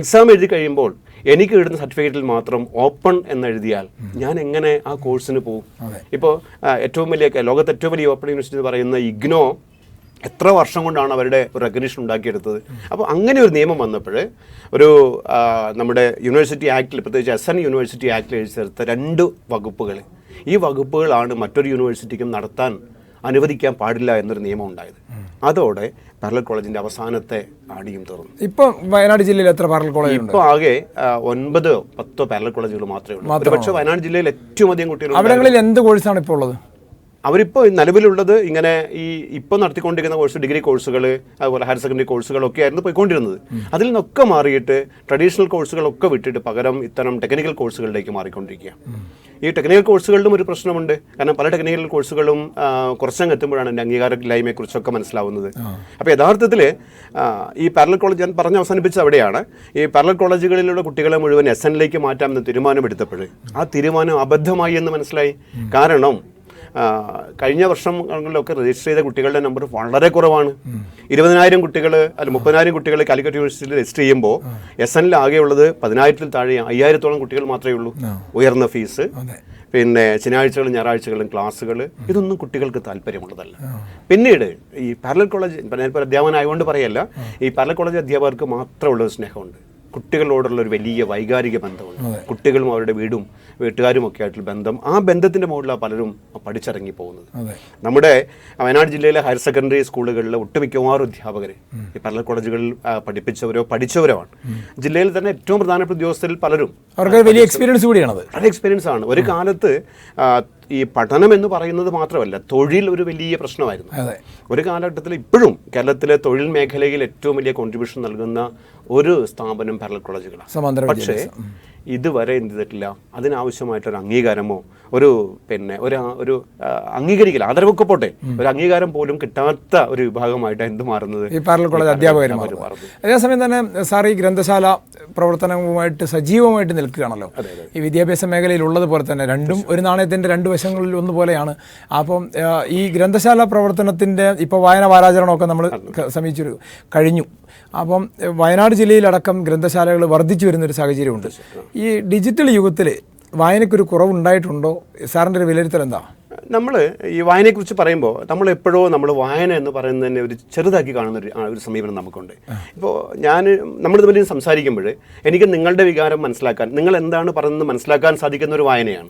എക്സാം എഴുതി കഴിയുമ്പോൾ എനിക്ക് കിട്ടുന്ന സർട്ടിഫിക്കറ്റിൽ മാത്രം ഓപ്പൺ എന്നെഴുതിയാൽ ഞാൻ എങ്ങനെ ആ കോഴ്സിന് പോകും ഇപ്പോൾ ഏറ്റവും വലിയ ലോകത്തെ ഏറ്റവും വലിയ ഓപ്പൺ യൂണിവേഴ്സിറ്റി എന്ന് പറയുന്ന ഇഗ്നോ എത്ര വർഷം കൊണ്ടാണ് അവരുടെ ഒരു റെക്കഗ്നിഷൻ ഉണ്ടാക്കിയെടുത്തത്? അപ്പോൾ അങ്ങനെ ഒരു നിയമം വന്നപ്പോൾ ഒരു നമ്മുടെ യൂണിവേഴ്സിറ്റി ആക്ടിൽ പ്രത്യേകിച്ച് എസ് എൻ യൂണിവേഴ്സിറ്റി ആക്ടിൽ എഴുതി ചേർത്ത രണ്ട് വകുപ്പുകൾ ഈ വകുപ്പുകളാണ് മറ്റൊരു യൂണിവേഴ്സിറ്റിക്കും നടത്താൻ അനുവദിക്കാൻ പാടില്ല എന്നൊരു നിയമം ഉണ്ടായത്. അതോടെ പാരലൽ കോളേജിന്റെ അവസാനത്തെ ആടിയും തുറന്നു ഇപ്പൊ വയനാട് ജില്ലയിൽ എത്ര പാരൽ കോളേജ് ഇപ്പോൾ ആകെ ഒൻപത് പത്തോ പാരലൽ കോളേജുകൾ മാത്രമേ ഉള്ളൂ. പക്ഷേ വയനാട് ജില്ലയിൽ ഏറ്റവും അധികം കുട്ടികൾ അവിടങ്ങളിൽ എന്ത് കോഴ്സാണ് ഇപ്പോൾ ഉള്ളത്? അവരിപ്പോൾ നിലവിലുള്ളത് ഇങ്ങനെ ഈ ഇപ്പോൾ നടത്തിക്കൊണ്ടിരിക്കുന്ന കോഴ്സ് ഡിഗ്രി കോഴ്സുകൾ അതുപോലെ ഹയർ സെക്കൻഡറി കോഴ്സുകളൊക്കെ ആയിരുന്നു പോയിക്കൊണ്ടിരുന്നത്. അതിൽ നിന്നൊക്കെ മാറിയിട്ട് ട്രഡീഷണൽ കോഴ്സുകളൊക്കെ വിട്ടിട്ട് പകരം ഇത്തരം ടെക്നിക്കൽ കോഴ്സുകളിലേക്ക് മാറിക്കൊണ്ടിരിക്കുക. ഈ ടെക്നിക്കൽ കോഴ്സുകളിലും ഒരു പ്രശ്നമുണ്ട്. കാരണം പല ടെക്നിക്കൽ കോഴ്സുകളും കുറച്ചങ്ങ് എത്തുമ്പോഴാണ് എന്റെ അംഗീകാരമില്ലായ്മയെക്കുറിച്ചൊക്കെ മനസ്സിലാവുന്നത്. അപ്പോൾ യഥാർത്ഥത്തിൽ ഈ പാരലൽ കോളേജ് ഞാൻ പറഞ്ഞ് അവസാനിപ്പിച്ചത് അവിടെയാണ്. ഈ പാരലൽ കോളേജുകളിലുള്ള കുട്ടികളെ മുഴുവൻ എസ് എന്നിലേക്ക് മാറ്റാമെന്ന് തീരുമാനമെടുത്തപ്പോൾ ആ തീരുമാനം അബദ്ധമായി എന്ന് മനസ്സിലായി. കാരണം കഴിഞ്ഞ വർഷങ്ങളിലൊക്കെ രജിസ്റ്റർ ചെയ്ത കുട്ടികളുടെ നമ്പർ വളരെ കുറവാണ്. ഇരുപതിനായിരം കുട്ടികൾ അല്ല മുപ്പതിനായിരം കുട്ടികൾ കാലിക്കറ്റ് യൂണിവേഴ്സിറ്റിയിൽ രജിസ്റ്റർ ചെയ്യുമ്പോൾ എസ് എനിൽ ആകെയുള്ളത് പതിനായിരത്തിൽ താഴെ അയ്യായിരത്തോളം കുട്ടികൾ മാത്രമേ ഉള്ളൂ. ഉയർന്ന ഫീസ് പിന്നെ ശനിയാഴ്ചകളും ഞായറാഴ്ചകളും ക്ലാസ്സുകൾ. ഇതൊന്നും കുട്ടികൾക്ക് താല്പര്യമുള്ളതല്ല. പിന്നീട് ഈ പാരലൽ കോളേജ് ഞാനിപ്പോൾ അധ്യാപകനായതുകൊണ്ട് പറയല്ല. ഈ പാരലൽ കോളേജ് അധ്യാപകർക്ക് മാത്രമുള്ള സ്നേഹമുണ്ട്. കുട്ടികളോടുള്ള ഒരു വലിയ വൈകാരിക ബന്ധമുണ്ട്. കുട്ടികളും അവരുടെ വീടും വീട്ടുകാരും ഒക്കെ ആയിട്ടുള്ള ബന്ധം ആ ബന്ധത്തിന്റെ മുകളിലാണ് പലരും പഠിച്ചിറങ്ങി പോകുന്നത്. നമ്മുടെ വയനാട് ജില്ലയിലെ ഹയർ സെക്കൻഡറി സ്കൂളുകളിലെ ഒട്ടുമിക്കവാറും അധ്യാപകർ ഈ പല കോളേജുകളിൽ പഠിപ്പിച്ചവരോ പഠിച്ചവരോ ആണ്. ജില്ലയിൽ തന്നെ ഏറ്റവും പ്രധാനപ്പെട്ട ഉദ്യോഗസ്ഥരിൽ പലരും അവർക്ക് വലിയ എക്സ്പീരിയൻസ് കൂടിയാണ് അത് എക്സ്പീരിയൻസ് ആണ്. ഒരു കാലത്ത് ഈ പഠനം എന്ന് പറയുന്നത് മാത്രമല്ല തൊഴിൽ ഒരു വലിയ പ്രശ്നമായിരുന്നു. ഒരു കാലഘട്ടത്തിൽ ഇപ്പോഴും കേരളത്തിലെ തൊഴിൽ മേഖലയിൽ ഏറ്റവും വലിയ കോൺട്രിബ്യൂഷൻ നൽകുന്ന ഒരു സ്ഥാപനം പാരലൽ കോളേജുകളാണ് പക്ഷേ ഇതുവരെ എന്ത് ചെയ്തിട്ടില്ല? അതിനാവശ്യമായിട്ടൊരു അംഗീകാരമോ ഒരു പിന്നെ ഒരു ഒരു അംഗീകരിക്കില്ല. ആദരവൊക്കെ പോട്ടെ. ഒരു അംഗീകാരം പോലും കിട്ടാത്ത ഒരു വിഭാഗമായിട്ട് എന്ത് മാറുന്നത്? ഈ പാരലൽ കോളേജ് അധ്യാപകരും അവർ അതേസമയം തന്നെ സാർ ഈ ഗ്രന്ഥശാല പ്രവർത്തനവുമായിട്ട് സജീവമായിട്ട് നിൽക്കുകയാണല്ലോ ഈ വിദ്യാഭ്യാസ മേഖലയിൽ ഉള്ളതുപോലെ തന്നെ രണ്ടും ഒരു നാണയത്തിന്റെ രണ്ട് വശങ്ങളിൽ ഒന്നുപോലെയാണ് അപ്പം ഈ ഗ്രന്ഥശാല പ്രവർത്തനത്തിന്റെ ഇപ്പോൾ വായന വാരാചരണമൊക്കെ നമ്മൾ സമീപിച്ചു കഴിഞ്ഞു. അപ്പം വയനാട് ജില്ലയിലടക്കം ഗ്രന്ഥശാലകൾ വർദ്ധിച്ചു വരുന്നൊരു സാഹചര്യമുണ്ട്. ഈ ഡിജിറ്റൽ യുഗത്തിൽ വായനയ്ക്കൊരു കുറവുണ്ടായിട്ടുണ്ടോ? സാറിന്റെ ഒരു വിലയിരുത്തൽ എന്താ? നമ്മൾ ഈ വായനയെക്കുറിച്ച് പറയുമ്പോൾ നമ്മൾ എപ്പോഴോ നമ്മൾ വായന എന്ന് പറയുന്നത് തന്നെ ഒരു ചെറുതാക്കി കാണുന്ന ഒരു ഒരു സമീപനം നമുക്കുണ്ട്. ഇപ്പോൾ ഞാൻ നമ്മൾ തമ്മിൽ സംസാരിക്കുമ്പോൾ എനിക്ക് നിങ്ങളുടെ വികാരം മനസ്സിലാക്കാൻ നിങ്ങൾ എന്താണ് പറയുന്നത് മനസ്സിലാക്കാൻ സാധിക്കുന്ന ഒരു വായനയാണ്.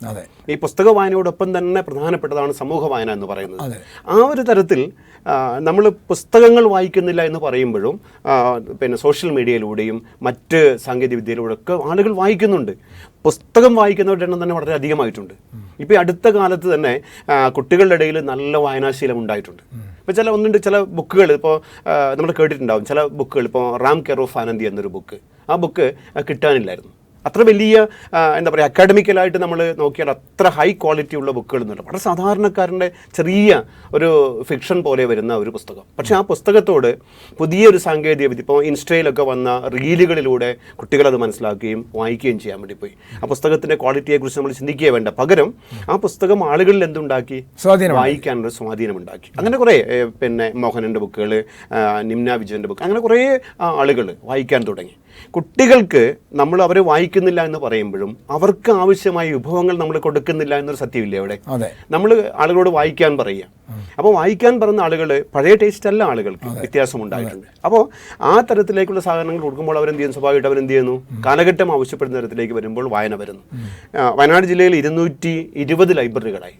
ഈ പുസ്തക വായനയോടൊപ്പം തന്നെ പ്രധാനപ്പെട്ടതാണ് സമൂഹ വായന എന്ന് പറയുന്നത്. ആ ഒരു തരത്തിൽ നമ്മൾ പുസ്തകങ്ങൾ വായിക്കുന്നില്ല എന്ന് പറയുമ്പോഴും പിന്നെ സോഷ്യൽ മീഡിയയിലൂടെയും മറ്റ് സാങ്കേതിക വിദ്യയിലൂടെ ഒക്കെ ആളുകൾ വായിക്കുന്നുണ്ട്. പുസ്തകം വായിക്കുന്നവരുടെ എണ്ണം തന്നെ വളരെ അധികമായിട്ടുണ്ട്. ഇപ്പോൾ അടുത്ത കാലത്ത് തന്നെ കുട്ടികളുടെ ഇടയിൽ നല്ല വായനാശീലം ഉണ്ടായിട്ടുണ്ട്. ഇപ്പോൾ ചില ഒന്നുണ്ട് ചില ബുക്കുകൾ ഇപ്പോൾ നമ്മൾ കേട്ടിട്ടുണ്ടാവും ചില ബുക്കുകൾ ഇപ്പോൾ റാം കെയർ ഓഫ് ആനന്ദി എന്നൊരു ബുക്ക്. ആ ബുക്ക് കിട്ടാനില്ലായിരുന്നു. അത്ര വലിയ എന്താ പറയുക അക്കാഡമിക്കലായിട്ട് നമ്മൾ നോക്കിയാൽ അത്ര ഹൈ ക്വാളിറ്റി ഉള്ള ബുക്കുകൾ എന്നുള്ളത് വളരെ സാധാരണക്കാരന്റെ ചെറിയ ഒരു ഫിക്ഷൻ പോലെ വരുന്ന ഒരു പുസ്തകം. പക്ഷേ ആ പുസ്തകത്തോട് പുതിയൊരു സാങ്കേതിക വിദ്യ ഇപ്പോൾ ഇൻസ്റ്റയിലൊക്കെ വന്ന റീലുകളിലൂടെ കുട്ടികളത് മനസ്സിലാക്കുകയും വായിക്കുകയും ചെയ്യാൻ വേണ്ടി പോയി. ആ പുസ്തകത്തിന്റെ ക്വാളിറ്റിയെക്കുറിച്ച് നമ്മൾ ചിന്തിക്കുക വേണ്ട. പകരം ആ പുസ്തകം ആളുകളിൽ എന്തുണ്ടാക്കി? സ്വാധീനം വായിക്കാനുള്ള സ്വാധീനം ഉണ്ടാക്കി അങ്ങനെ കുറേ പിന്നെ മോഹനന്റെ ബുക്കുകൾ നിംന വിജയന്റെ ബുക്ക് അങ്ങനെ കുറേ ആളുകൾ വായിക്കാൻ തുടങ്ങി. കുട്ടികൾക്ക് നമ്മൾ അവരെ വായിക്കുന്നില്ല എന്ന് പറയുമ്പോഴും അവർക്ക് ആവശ്യമായ വിഭവങ്ങൾ നമ്മൾ കൊടുക്കുന്നില്ല എന്നൊരു സത്യമില്ല അവിടെ? നമ്മൾ ആളുകളോട് വായിക്കാൻ പറയുക. അപ്പോൾ വായിക്കാൻ പറയുന്ന ആളുകൾ പഴയ ടേസ്റ്റ് അല്ല ആളുകൾക്ക് വ്യത്യാസം ഉണ്ടായിട്ടുണ്ട് അപ്പോൾ ആ തരത്തിലേക്കുള്ള സാധനങ്ങൾ കൊടുക്കുമ്പോൾ അവരെന്ത് ചെയ്യുന്നു സ്വാഭാവികമായിട്ട് അവരെന്ത് ചെയ്യുന്നു? കാലഘട്ടം ആവശ്യപ്പെടുന്ന തരത്തിലേക്ക് വരുമ്പോൾ വായന വരുന്നു. വയനാട് ജില്ലയിൽ ഇരുന്നൂറ്റി ഇരുപത് ലൈബ്രറികളായി.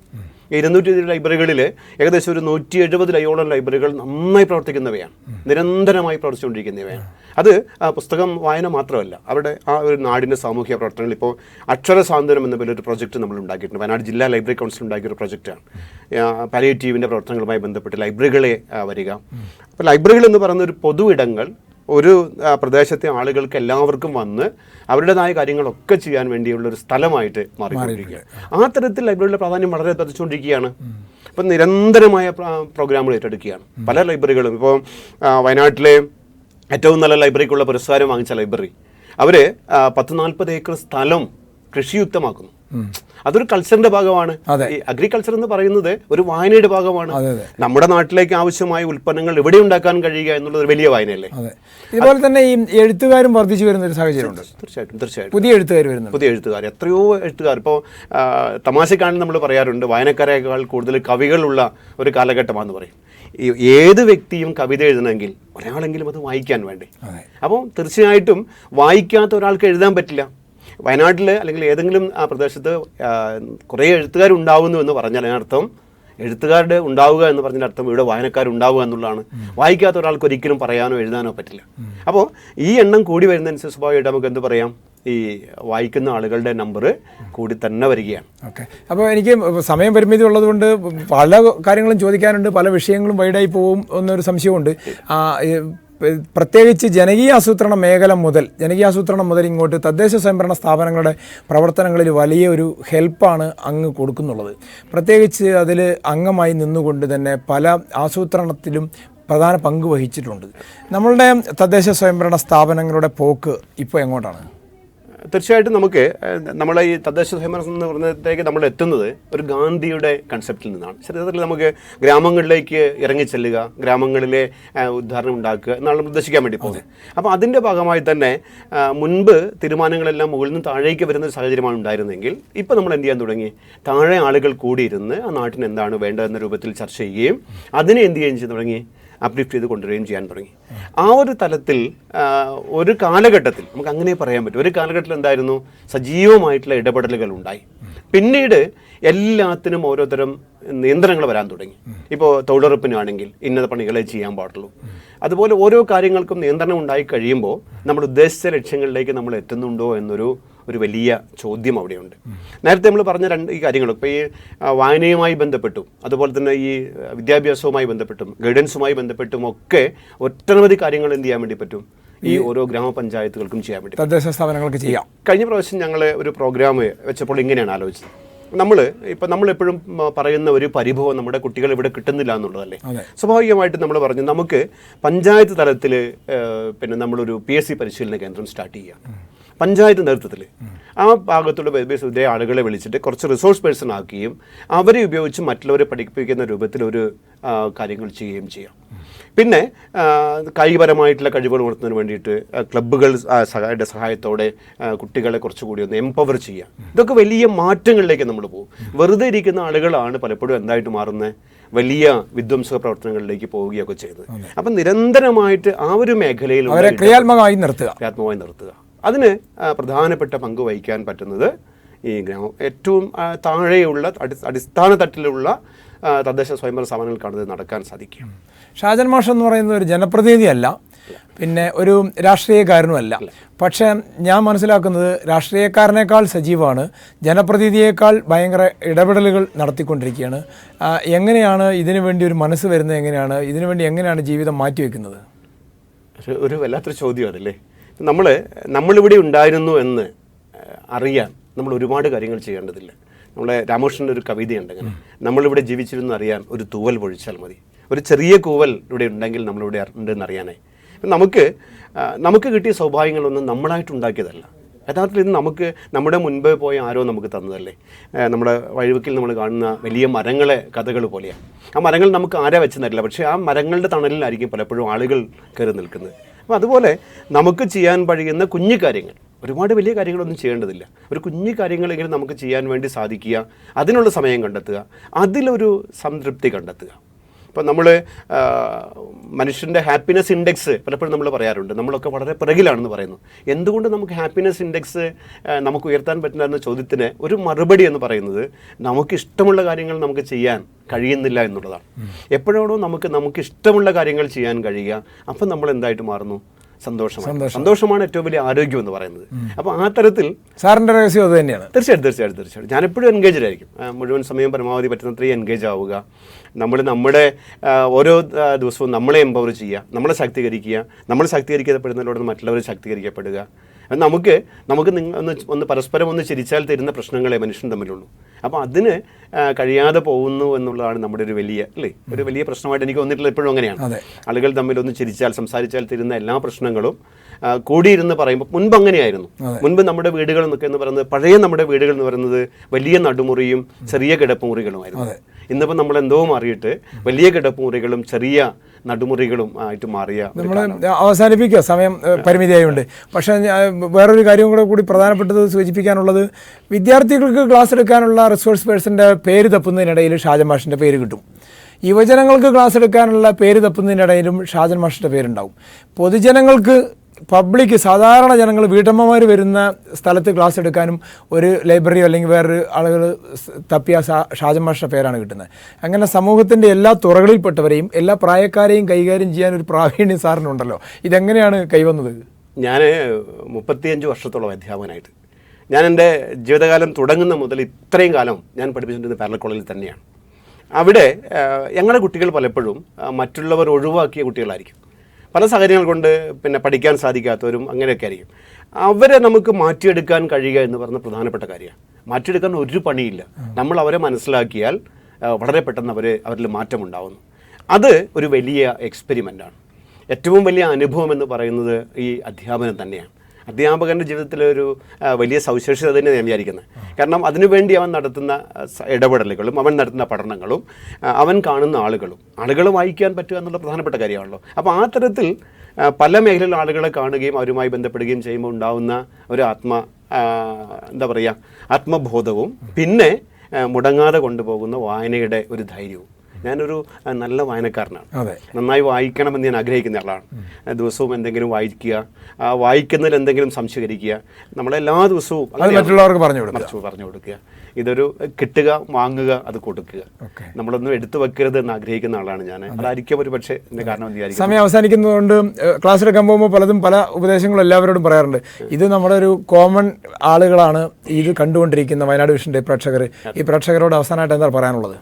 ഇരുന്നൂറ്റി ഇരുപത് ലൈബ്രറികളിൽ ഏകദേശം ഒരു നൂറ്റി എഴുപത് ലയോളം ലൈബ്രറികൾ നന്നായി പ്രവർത്തിക്കുന്നവയാണ്. നിരന്തരമായി പ്രവർത്തിച്ചുകൊണ്ടിരിക്കുന്നവയാണ്. അത് പുസ്തകം വായന മാത്രമല്ല അവിടെ ആ ഒരു നാടിന്റെ സാമൂഹിക പ്രവർത്തനങ്ങൾ ഇപ്പോൾ അക്ഷര സാന്ത്വനം എന്ന പേരിൽ ഒരു പ്രൊജക്റ്റ് നമ്മൾ ഉണ്ടാക്കിയിട്ടുണ്ട്. വയനാട് ജില്ലാ ലൈബ്രറി കൗൺസിൽ ഉണ്ടാക്കിയ ഒരു പ്രൊജക്റ്റാണ് പാലിയേറ്റീവിന്റെ പ്രവർത്തനങ്ങളുമായി ബന്ധപ്പെട്ട് ലൈബ്രറികളെ വരിക. അപ്പോൾ ലൈബ്രറികൾ എന്ന് പറയുന്ന ഒരു പൊതു ഇടങ്ങൾ ഒരു പ്രദേശത്തെ ആളുകൾക്ക് എല്ലാവർക്കും വന്ന് അവരുടേതായ കാര്യങ്ങളൊക്കെ ചെയ്യാൻ വേണ്ടിയുള്ള ഒരു സ്ഥലമായിട്ട് മാറിക്കൊണ്ടിരിക്കുകയാണ്. ആ തരത്തിൽ ലൈബ്രറിയുടെ പ്രാധാന്യം വളരെ വർദ്ധിച്ചുകൊണ്ടിരിക്കുകയാണ് ഇപ്പം നിരന്തരമായ പ്രോഗ്രാമുകൾ ഏറ്റെടുക്കുകയാണ്. പല ലൈബ്രറികളും. ഇപ്പോൾ വയനാട്ടിലെ ഏറ്റവും നല്ല ലൈബ്രറിക്കുള്ള പുരസ്കാരം വാങ്ങിച്ച ലൈബ്രറി. അവർ പത്ത് നാൽപ്പത് ഏക്കർ സ്ഥലം കൃഷിയുക്തമാക്കുന്നു. അതൊരു കൾച്ചറിന്റെ ഭാഗമാണ്. ഈ അഗ്രികൾച്ചർ എന്ന് പറയുന്നത് ഒരു വായനയുടെ ഭാഗമാണ്. നമ്മുടെ നാട്ടിലേക്ക് ആവശ്യമായ ഉൽപ്പന്നങ്ങൾ എവിടെ ഉണ്ടാക്കാൻ കഴിയുക എന്നുള്ള ഒരു വലിയ വായനയല്ലേ? ഇതുപോലെ തന്നെ ഈ എഴുത്തുകാരും വർദ്ധിച്ചു വരുന്ന ഒരു സാഹചര്യമുണ്ട് തീർച്ചയായിട്ടും തീർച്ചയായിട്ടും പുതിയ എഴുത്തുകാർ വരുന്നു പുതിയ എഴുത്തുകാർ എത്രയോ എഴുത്തുകാർ ഇപ്പോൾ തമാശക്കാണ് നമ്മൾ പറയാറുണ്ട് വായനക്കാരേക്കാൾ കൂടുതൽ കവികളുള്ള ഒരു കാലഘട്ടമാണെന്ന് പറയും. ഏത് വ്യക്തിയും കവിത എഴുതണമെങ്കിൽ ഒരാളെങ്കിലും അത് വായിക്കാൻ വേണ്ടി. അപ്പോൾ തീർച്ചയായിട്ടും വായിക്കാത്ത ഒരാൾക്ക് എഴുതാൻ പറ്റില്ല. വയനാട്ടിൽ അല്ലെങ്കിൽ ഏതെങ്കിലും ആ പ്രദേശത്ത് കുറേ എഴുത്തുകാരുണ്ടാവുന്നു എന്ന് പറഞ്ഞാൽ അതിനർത്ഥം എഴുത്തുകാരുടെ ഉണ്ടാവുക എന്ന് പറഞ്ഞതിന്റെ അർത്ഥം ഇവിടെ വായനക്കാരുണ്ടാവുക എന്നുള്ളതാണ്. വായിക്കാത്ത ഒരാൾക്ക് ഒരിക്കലും പറയാനോ എഴുതാനോ പറ്റില്ല. അപ്പോൾ ഈ എണ്ണം കൂടി വരുന്നതനുസരിച്ച് സ്വാഭാവികമായിട്ട് നമുക്ക് എന്ത് പറയാം? ഈ വായിക്കുന്ന ആളുകളുടെ നമ്പർ കൂടി തന്നെ വരികയാണ്. ഓക്കെ. അപ്പോൾ എനിക്ക് സമയം പരിമിതി ഉള്ളതുകൊണ്ട് പല കാര്യങ്ങളും ചോദിക്കാനുണ്ട് പല വിഷയങ്ങളും വൈഡായി പോകും എന്നൊരു സംശയമുണ്ട് പ്രത്യേകിച്ച് ജനകീയ ആസൂത്രണ മേഖല മുതൽ ജനകീയ ആസൂത്രണം മുതൽ ഇങ്ങോട്ട് തദ്ദേശ സ്വയംഭരണ സ്ഥാപനങ്ങളുടെ പ്രവർത്തനങ്ങളിൽ വലിയ ഒരു ഹെൽപ്പാണ് അങ്ങ് കൊടുക്കുന്നുള്ളത്. പ്രത്യേകിച്ച് അതിൽ അംഗമായി നിന്നുകൊണ്ട് തന്നെ പല ആസൂത്രണത്തിലും പ്രധാന പങ്ക് വഹിച്ചിട്ടുണ്ട്. നമ്മളുടെ തദ്ദേശ സ്വയംഭരണ സ്ഥാപനങ്ങളുടെ പോക്ക് ഇപ്പോൾ എങ്ങോട്ടാണ്? തീർച്ചയായിട്ടും നമുക്ക് നമ്മൾ ഈ തദ്ദേശ സ്വയംഭരണം എന്ന് പറഞ്ഞത്തേക്ക് നമ്മൾ എത്തുന്നത് ഒരു ഗാന്ധിയുടെ കൺസെപ്റ്റിൽ നിന്നാണ്. ചരിത്രത്തിൽ നമുക്ക് ഗ്രാമങ്ങളിലേക്ക് ഇറങ്ങിച്ചെല്ലുക ഗ്രാമങ്ങളിലെ ഉദ്ധാരണം ഉണ്ടാക്കുക എന്നാണ് നിർദ്ദേശിക്കാൻ വേണ്ടി പോകുന്നത്. അപ്പോൾ അതിന്റെ ഭാഗമായി തന്നെ മുൻപ് തീരുമാനങ്ങളെല്ലാം മുകളിൽ നിന്ന് താഴേക്ക് വരുന്ന ഒരു സാഹചര്യമാണ് ഉണ്ടായിരുന്നെങ്കിൽ ഇപ്പോൾ നമ്മൾ എന്ത് ചെയ്യാൻ തുടങ്ങി? താഴെ ആളുകൾ കൂടിയിരുന്ന് ആ നാട്ടിന് എന്താണ് വേണ്ടതെന്ന രൂപത്തിൽ ചർച്ച ചെയ്യുകയും അതിനെ എന്ത് ചെയ്യുകയും ചെയ്തു തുടങ്ങി? അപ്ലിഫ്റ്റ് ചെയ്ത് കൊണ്ടുവരികയും ചെയ്യാൻ തുടങ്ങി. ആ ഒരു തലത്തിൽ ഒരു കാലഘട്ടത്തിൽ നമുക്ക് അങ്ങനെ പറയാൻ പറ്റും. ഒരു കാലഘട്ടത്തിൽ എന്തായിരുന്നു? സജീവമായിട്ടുള്ള ഇടപെടലുകൾ ഉണ്ടായി. പിന്നീട് എല്ലാത്തിനും ഓരോരുത്തരും നിയന്ത്രണങ്ങൾ വരാൻ തുടങ്ങി. ഇപ്പോൾ തൊഴിലുറപ്പിനാണെങ്കിൽ ഇന്നത് പണികളെ ചെയ്യാൻ പാടുള്ളൂ. അതുപോലെ ഓരോ കാര്യങ്ങൾക്കും നിയന്ത്രണം ഉണ്ടായി കഴിയുമ്പോൾ നമ്മൾ ഉദ്ദേശിച്ച ലക്ഷ്യങ്ങളിലേക്ക് നമ്മൾ എത്തുന്നുണ്ടോ എന്നൊരു ഒരു വലിയ ചോദ്യം അവിടെയുണ്ട്. നേരത്തെ നമ്മൾ പറഞ്ഞ രണ്ട് ഈ കാര്യങ്ങൾ ഇപ്പോൾ ഈ വായനയുമായി ബന്ധപ്പെട്ടും അതുപോലെ തന്നെ ഈ വിദ്യാഭ്യാസവുമായി ബന്ധപ്പെട്ടും ഗൈഡൻസുമായി ബന്ധപ്പെട്ടും ഒക്കെ ഒട്ടനവധി കാര്യങ്ങൾ എന്ത് ചെയ്യാൻ വേണ്ടി പറ്റും? ഈ ഓരോ ഗ്രാമപഞ്ചായത്തുകൾക്കും ചെയ്യാൻ വേണ്ടി തദ്ദേശ സ്ഥാപനങ്ങൾക്ക് ചെയ്യാം. കഴിഞ്ഞ പ്രാവശ്യം ഞങ്ങൾ ഒരു പ്രോഗ്രാം വെച്ചപ്പോൾ ഇങ്ങനെയാണ് ആലോചിച്ചത്. നമ്മൾ ഇപ്പം നമ്മളെപ്പോഴും പറയുന്ന ഒരു പരിഭവം നമ്മുടെ കുട്ടികൾ ഇവിടെ കിട്ടുന്നില്ല എന്നുള്ളതല്ലേ? സ്വാഭാവികമായിട്ട് നമ്മൾ പറഞ്ഞു നമുക്ക് പഞ്ചായത്ത് തലത്തിൽ പിന്നെ നമ്മളൊരു പി എസ് സി പരിശീലന കേന്ദ്രം സ്റ്റാർട്ട് ചെയ്യാം. പഞ്ചായത്ത് നേതൃത്വത്തിൽ. ആ ഭാഗത്തുള്ള വിദ്യാഭ്യാസ വിദ്യ ആളുകളെ വിളിച്ചിട്ട് കുറച്ച് റിസോഴ്സ് പേഴ്സൺ ആക്കുകയും അവരെ ഉപയോഗിച്ച് മറ്റുള്ളവരെ പഠിപ്പിക്കുന്ന രൂപത്തിൽ ഒരു കാര്യങ്ങൾ ചെയ്യുകയും ചെയ്യാം. പിന്നെ കായികപരമായിട്ടുള്ള കഴിവുകൾ വളർത്തുന്നതിന് വേണ്ടിയിട്ട് ക്ലബ്ബുകൾ സഹായുടെ സഹായത്തോടെ കുട്ടികളെ കുറച്ചുകൂടി ഒന്ന് എംപവർ ചെയ്യുക ഇതൊക്കെ വലിയ മാറ്റങ്ങളിലേക്ക് നമ്മൾ പോകും. വെറുതെ ഇരിക്കുന്ന ആളുകളാണ് പലപ്പോഴും എന്തായിട്ട് മാറുന്നത് വലിയ വിധ്വംസക പ്രവർത്തനങ്ങളിലേക്ക് പോവുകയൊക്കെ ചെയ്തത് അപ്പം നിരന്തരമായിട്ട് ആ ഒരു മേഖലയിൽ ക്രിയാത്മകമായി നിർത്തുക. ക്രിയാത്മകമായി നിർത്തുക. അതിന് പ്രധാനപ്പെട്ട പങ്ക് വഹിക്കാൻ പറ്റുന്നത് ഈ ഗ്രാമം ഏറ്റവും താഴെയുള്ള അടി അടിസ്ഥാന തട്ടിലുള്ള തദ്ദേശ സ്വയംഭരണ സ്ഥാപനങ്ങൾക്കാണ് ഇത് നടക്കാൻ സാധിക്കുക. ഷാജൻ മാഷ് എന്ന് പറയുന്ന ഒരു ജനപ്രതിനിധിയല്ല. പിന്നെ ഒരു രാഷ്ട്രീയക്കാരനുമല്ല. പക്ഷേ ഞാൻ മനസ്സിലാക്കുന്നത് രാഷ്ട്രീയക്കാരനേക്കാൾ സജീവമാണ്. ജനപ്രതിനിധിയേക്കാൾ ഭയങ്കര ഇടപെടലുകൾ നടത്തിക്കൊണ്ടിരിക്കുകയാണ്. എങ്ങനെയാണ് ഇതിനു വേണ്ടി ഒരു മനസ്സ് വരുന്നത് എങ്ങനെയാണ്? ഇതിനു വേണ്ടി എങ്ങനെയാണ് ജീവിതം മാറ്റിവെക്കുന്നത്? ഒരു വല്ലാത്തൊരു ചോദ്യം അതല്ലേ? നമ്മൾ നമ്മളിവിടെ ഉണ്ടായിരുന്നു എന്ന് അറിയാൻ നമ്മൾ ഒരുപാട് കാര്യങ്ങൾ ചെയ്യേണ്ടതില്ല. നമ്മളെ രാമകൃഷ്ണന്റെ ഒരു കവിതയുണ്ട് അങ്ങനെ നമ്മളിവിടെ ജീവിച്ചിരുന്നു അറിയാൻ ഒരു തൂവൽ പൊഴിച്ചാൽ മതി. ഒരു ചെറിയ കൂവൽ ഇവിടെ ഉണ്ടെങ്കിൽ നമ്മളിവിടെ ഉണ്ടെന്ന് അറിയാനേ നമുക്ക് നമുക്ക് കിട്ടിയ സൗഭാഗ്യങ്ങളൊന്നും നമ്മളായിട്ട് ഉണ്ടാക്കിയതല്ല. യഥാർത്ഥത്തിൽ ഇത് നമുക്ക് നമ്മുടെ മുൻപേ പോയ ആരോ നമുക്ക് തന്നതല്ലേ? നമ്മുടെ വഴിവെക്കിൽ നമ്മൾ കാണുന്ന വലിയ മരങ്ങളെ കഥകൾ പോലെയാണ് ആ മരങ്ങൾ നമുക്ക് ആരെ വെച്ച് തരില്ല പക്ഷേ ആ മരങ്ങളുടെ തണലിലായിരിക്കും പലപ്പോഴും ആളുകൾ കയറി നിൽക്കുന്നത്. അപ്പോൾ അതുപോലെ നമുക്ക് ചെയ്യാൻ കഴിയുന്ന കുഞ്ഞു കാര്യങ്ങൾ. ഒരുപാട് വലിയ കാര്യങ്ങളൊന്നും ചെയ്യേണ്ടതില്ല. ഒരു കുഞ്ഞു കാര്യങ്ങളെങ്കിലും നമുക്ക് ചെയ്യാൻ വേണ്ടി സാധിക്കുക അതിനുള്ള സമയം കണ്ടെത്തുക അതിലൊരു സംതൃപ്തി കണ്ടെത്തുക. ഇപ്പം നമ്മൾ മനുഷ്യന്റെ ഹാപ്പിനെസ് ഇൻഡെക്സ് പലപ്പോഴും നമ്മൾ പറയാറുണ്ട്. നമ്മളൊക്കെ വളരെ പിറകിലാണെന്ന് പറയുന്നു. എന്തുകൊണ്ട് നമുക്ക് ഹാപ്പിനെസ് ഇൻഡെക്സ് നമുക്ക് ഉയർത്താൻ പറ്റില്ല എന്ന ചോദ്യത്തിന് ഒരു മറുപടി എന്ന് പറയുന്നത് നമുക്ക് ഇഷ്ടമുള്ള കാര്യങ്ങൾ നമുക്ക് ചെയ്യാൻ കഴിയുന്നില്ല എന്നുള്ളതാണ്. എപ്പോഴാണോ നമുക്ക് നമുക്ക് ഇഷ്ടമുള്ള കാര്യങ്ങൾ ചെയ്യാൻ കഴിയുക അപ്പം നമ്മൾ എന്തായിട്ട് മാറുന്നു? സന്തോഷമാണ്. സന്തോഷമാണ് ഏറ്റവും വലിയ ആരോഗ്യം എന്ന് പറയുന്നത്. അപ്പോൾ ആ തരത്തിൽ സാറിന്റെ രഹസ്യം അത് തന്നെയാണ്. തീർച്ചയായിട്ടും തീർച്ചയായിട്ടും തീർച്ചയായിട്ടും. ഞാൻ എപ്പോഴും എൻഗേജ് ആയിരിക്കും മുഴുവൻ സമയം പരമാവധി പറ്റുന്നത്രയും എൻഗേജ് ആവുക. നമ്മൾ നമ്മുടെ ഓരോ ദിവസവും നമ്മളെ എംപവർ ചെയ്യുക നമ്മളെ ശാക്തീകരിക്കുക നമ്മൾ ശാക്തീകരിക്കപ്പെടുന്നതിലൂടെ മറ്റുള്ളവർ ശാക്തീകരിക്കപ്പെടുക. നമുക്ക് നമുക്ക് ഒന്ന് ഒന്ന് പരസ്പരം ഒന്ന് ചിരിച്ചാൽ തരുന്ന പ്രശ്നങ്ങളെ മനുഷ്യൻ തമ്മിലുള്ളൂ. അപ്പോൾ അതിന് കഴിയാതെ പോകുന്നു എന്നുള്ളതാണ് നമ്മുടെ ഒരു വലിയ അല്ലേ? ഒരു വലിയ പ്രശ്നമായിട്ട് എനിക്ക് തോന്നിയിട്ടുള്ള എപ്പോഴും അങ്ങനെയാണ്. ആളുകൾ തമ്മിൽ ഒന്ന് ചിരിച്ചാൽ സംസാരിച്ചാൽ തരുന്ന എല്ലാ പ്രശ്നങ്ങളും കൂടിയിരുന്ന് പറയുമ്പോൾ മുൻപ് അങ്ങനെയായിരുന്നു. മുൻപ് നമ്മുടെ വീടുകൾ എന്നൊക്കെ എന്ന് പറയുന്നത് പഴയ നമ്മുടെ വീടുകൾ എന്ന് പറയുന്നത് വലിയ നടുമുറിയും ചെറിയ കിടപ്പുമുറികളുമായിരുന്നു. ഇന്നിപ്പോൾ നമ്മൾ എന്തോ മാറിയിട്ട് വലിയ കിടപ്പുമുറികളും ചെറിയ നടുമുറികളും ആയിട്ട് മാറിയ നമ്മൾ അവസാനിപ്പിക്കുക. സമയം പരിമിതിയായി പരിമിതിയായുണ്ട്. പക്ഷേ വേറൊരു കാര്യം കൂടെ കൂടി പ്രധാനപ്പെട്ടത് സൂചിപ്പിക്കാനുള്ളത് വിദ്യാർത്ഥികൾക്ക് ക്ലാസ് എടുക്കാനുള്ള റിസോഴ്സ് പേഴ്സന്റെ പേര് തപ്പുന്നതിനിടയിൽ ഷാജൻ മാഷിന്റെ പേര് കിട്ടും. യുവജനങ്ങൾക്ക് ക്ലാസ് എടുക്കാനുള്ള പേര് തപ്പുന്നതിനിടയിലും ഷാജൻ മാഷിന്റെ പേരുണ്ടാവും. പൊതുജനങ്ങൾക്ക് പബ്ലിക് സാധാരണ ജനങ്ങൾ വീട്ടമ്മമാർ വരുന്ന സ്ഥലത്ത് ക്ലാസ് എടുക്കാനും ഒരു ലൈബ്രറിയോ അല്ലെങ്കിൽ വേറൊരു ആളുകൾ തപ്പിയ ഷാജൻ മാഷിന്റെ പേരാണ് കിട്ടുന്നത്. അങ്ങനെ സമൂഹത്തിന്റെ എല്ലാ തുറകളിൽപ്പെട്ടവരെയും എല്ലാ പ്രായക്കാരെയും കൈകാര്യം ചെയ്യാൻ ഒരു പ്രാവീണ്യം സാറിനുണ്ടല്ലോ. ഇതെങ്ങനെയാണ് കൈവന്നത്? ഞാൻ മുപ്പത്തിയഞ്ച് വർഷത്തോളം അധ്യാപകനായിട്ട് ഞാൻ എന്റെ ജീവിതകാലം തുടങ്ങുന്ന മുതൽ ഇത്രയും കാലം ഞാൻ പഠിപ്പിച്ചിരുന്നത് പാരലൽ കോളേജിൽ തന്നെയാണ്. അവിടെ ഞങ്ങളുടെ കുട്ടികൾ പലപ്പോഴും മറ്റുള്ളവർ ഒഴിവാക്കിയ കുട്ടികളായിരിക്കും. പല സാഹചര്യങ്ങൾ കൊണ്ട് പിന്നെ പഠിക്കാൻ സാധിക്കാത്തവരും അങ്ങനെയൊക്കെ ആയിരിക്കും. അവരെ നമുക്ക് മാറ്റിയെടുക്കാൻ കഴിയുക എന്ന് പറഞ്ഞ പ്രധാനപ്പെട്ട കാര്യമാണ്. മാറ്റിയെടുക്കാൻ ഒരു പണിയില്ല. നമ്മൾ അവരെ മനസ്സിലാക്കിയാൽ വളരെ പെട്ടെന്ന് അവർ അവരിൽ മാറ്റമുണ്ടാവുന്നു അത് ഒരു വലിയ എക്സ്പെരിമെന്റാണ് ഏറ്റവും വലിയ അനുഭവം എന്ന് പറയുന്നത് ഈ അധ്യാപനം തന്നെയാണ്. അധ്യാപകന്റെ ജീവിതത്തിലെ ഒരു വലിയ സവിശേഷത തന്നെ ഞാൻ വിചാരിക്കുന്നത്. കാരണം അതിനുവേണ്ടി അവൻ നടത്തുന്ന ഇടപെടലുകളും അവൻ നടത്തുന്ന പഠനങ്ങളും അവൻ കാണുന്ന ആളുകളും ആളുകൾ വായിക്കാൻ പറ്റുക എന്നുള്ള പ്രധാനപ്പെട്ട കാര്യമാണല്ലോ. അപ്പോൾ ആ തരത്തിൽ പല മേഖലയിലുള്ള ആളുകളെ കാണുകയും അവരുമായി ബന്ധപ്പെടുകയും ചെയ്യുമ്പോൾ ഉണ്ടാവുന്ന ഒരു ആത്മ എന്താ പറയുക ആത്മബോധവും പിന്നെ മുടങ്ങാതെ കൊണ്ടുപോകുന്ന വായനയുടെ ഒരു ധൈര്യവും. ഞാനൊരു നല്ല വായനക്കാരനാണ്. നന്നായി വായിക്കണമെന്ന് ഞാൻ ആഗ്രഹിക്കുന്ന ആളാണ്. ദിവസവും എന്തെങ്കിലും വായിക്കുക ആ വായിക്കുന്നതിൽ എന്തെങ്കിലും സംശീകരിക്കുക നമ്മളെല്ലാ ദിവസവും മറ്റുള്ളവർക്ക് പറഞ്ഞു പറഞ്ഞു കൊടുക്കുക. ഇതൊരു കിട്ടുക വാങ്ങുക അത് കൊടുക്കുക. നമ്മളൊന്നും എടുത്തു വെക്കരുത് എന്ന് ആഗ്രഹിക്കുന്ന ആളാണ് ഞാൻ. അതായിരിക്കും ഒരു പക്ഷേ എന്റെ കാരണം സമയം അവസാനിക്കുന്നതുകൊണ്ട് ക്ലാസ് എടുക്കാൻ പോകുമ്പോൾ പലതും പല ഉപദേശങ്ങളും എല്ലാവരോടും പറയാറുണ്ട്. ഇത് നമ്മുടെ ഒരു കോമൺ ആളുകളാണ് ഇത് കണ്ടുകൊണ്ടിരിക്കുന്ന വയനാട് വിഷന്റെ പ്രേക്ഷകർ. ഈ പ്രേക്ഷകരോട് അവസാനമായിട്ട് എന്താ പറയാനുള്ളത്?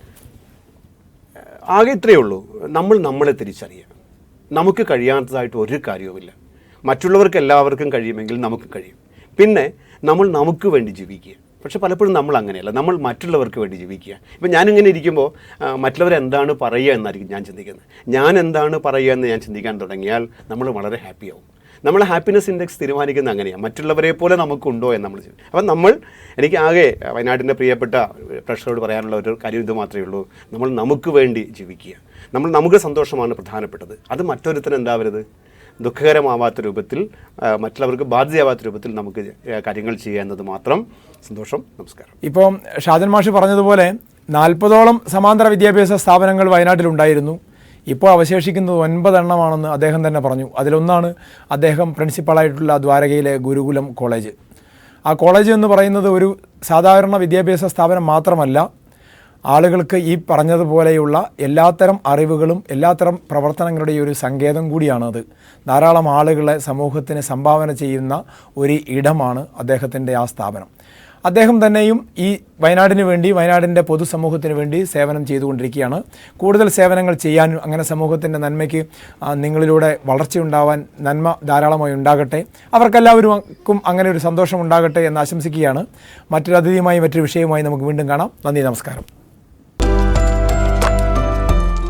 ആകെ ഇത്രയേ ഉള്ളൂ. നമ്മൾ നമ്മളെ തിരിച്ചറിയുക നമുക്ക് കഴിയാത്തതായിട്ട് ഒരു കാര്യവുമില്ല. മറ്റുള്ളവർക്ക് എല്ലാവർക്കും കഴിയുമെങ്കിൽ നമുക്ക് കഴിയും. പിന്നെ നമ്മൾ നമുക്ക് വേണ്ടി ജീവിക്കുക. പക്ഷെ പലപ്പോഴും നമ്മൾ അങ്ങനെയല്ല. നമ്മൾ മറ്റുള്ളവർക്ക് വേണ്ടി ജീവിക്കുക. ഇപ്പം ഞാനിങ്ങനെ ഇരിക്കുമ്പോൾ മറ്റുള്ളവരെന്താണ് പറയുക എന്നായിരിക്കും ഞാൻ ചിന്തിക്കുന്നത്. ഞാൻ എന്താണ് പറയുക എന്ന് ഞാൻ ചിന്തിക്കാൻ തുടങ്ങിയാൽ നമ്മൾ വളരെ ഹാപ്പിയാവും. നമ്മൾ ഹാപ്പിനെസ് ഇൻഡെക്സ് തീരുമാനിക്കുന്ന അങ്ങനെയാണ് മറ്റുള്ളവരെ പോലെ നമുക്കുണ്ടോ എന്ന് നമ്മൾ ചെയ്യും അപ്പം നമ്മൾ എനിക്ക് ആകെ വയനാടിന്റെ പ്രിയപ്പെട്ട പ്രഷറോട് പറയാനുള്ള ഒരു കാര്യം ഇത് മാത്രമേ ഉള്ളൂ. നമ്മൾ നമുക്ക് വേണ്ടി ജീവിക്കുക. നമ്മൾ നമുക്ക് സന്തോഷമാണ് പ്രധാനപ്പെട്ടത്. അത് മറ്റൊരുത്തന് എന്താവരുത് ദുഃഖകരമാവാത്ത രൂപത്തിൽ മറ്റുള്ളവർക്ക് ബാധ്യതയാവാത്ത രൂപത്തിൽ നമുക്ക് കാര്യങ്ങൾ ചെയ്യുക എന്നത് മാത്രം സന്തോഷം നമസ്കാരം. ഇപ്പോൾ ഷാജൻ മാഷ് പറഞ്ഞതുപോലെ നാൽപ്പതോളം സമാന്തര വിദ്യാഭ്യാസ സ്ഥാപനങ്ങൾ വയനാട്ടിലുണ്ടായിരുന്നു. ഇപ്പോൾ അവശേഷിക്കുന്നത് ഒൻപതെണ്ണമാണെന്ന് അദ്ദേഹം തന്നെ പറഞ്ഞു. അതിലൊന്നാണ് അദ്ദേഹം പ്രിൻസിപ്പളായിട്ടുള്ള ദ്വാരകയിലെ ഗുരുകുലം കോളേജ്. ആ കോളേജ് എന്ന് പറയുന്നത് ഒരു സാധാരണ വിദ്യാഭ്യാസ സ്ഥാപനം മാത്രമല്ല ആളുകൾക്ക് ഈ പറഞ്ഞതുപോലെയുള്ള എല്ലാത്തരം അറിവുകളും എല്ലാത്തരം പ്രവർത്തനങ്ങളുടെയും ഒരു സങ്കേതം കൂടിയാണത് ധാരാളം ആളുകളെ സമൂഹത്തിന് സംഭാവന ചെയ്യുന്ന ഒരു ഇടമാണ് അദ്ദേഹത്തിന്റെ ആ സ്ഥാപനം. അദ്ദേഹം തന്നെയും ഈ വയനാടിന് വേണ്ടി വയനാടിന്റെ പൊതുസമൂഹത്തിന് വേണ്ടി സേവനം ചെയ്തുകൊണ്ടിരിക്കുകയാണ്. കൂടുതൽ സേവനങ്ങൾ ചെയ്യാനും അങ്ങനെ സമൂഹത്തിന്റെ നന്മയ്ക്ക് നിങ്ങളിലൂടെ വളർച്ചയുണ്ടാവാൻ നന്മ ധാരാളമായി ഉണ്ടാകട്ടെ. അവർക്കെല്ലാവർക്കും അങ്ങനെ ഒരു സന്തോഷം ഉണ്ടാകട്ടെ എന്ന് ആശംസിക്കുകയാണ്. മറ്റൊരു അതിഥിയുമായി മറ്റൊരു വിഷയവുമായി നമുക്ക് വീണ്ടും കാണാം. നന്ദി നമസ്കാരം.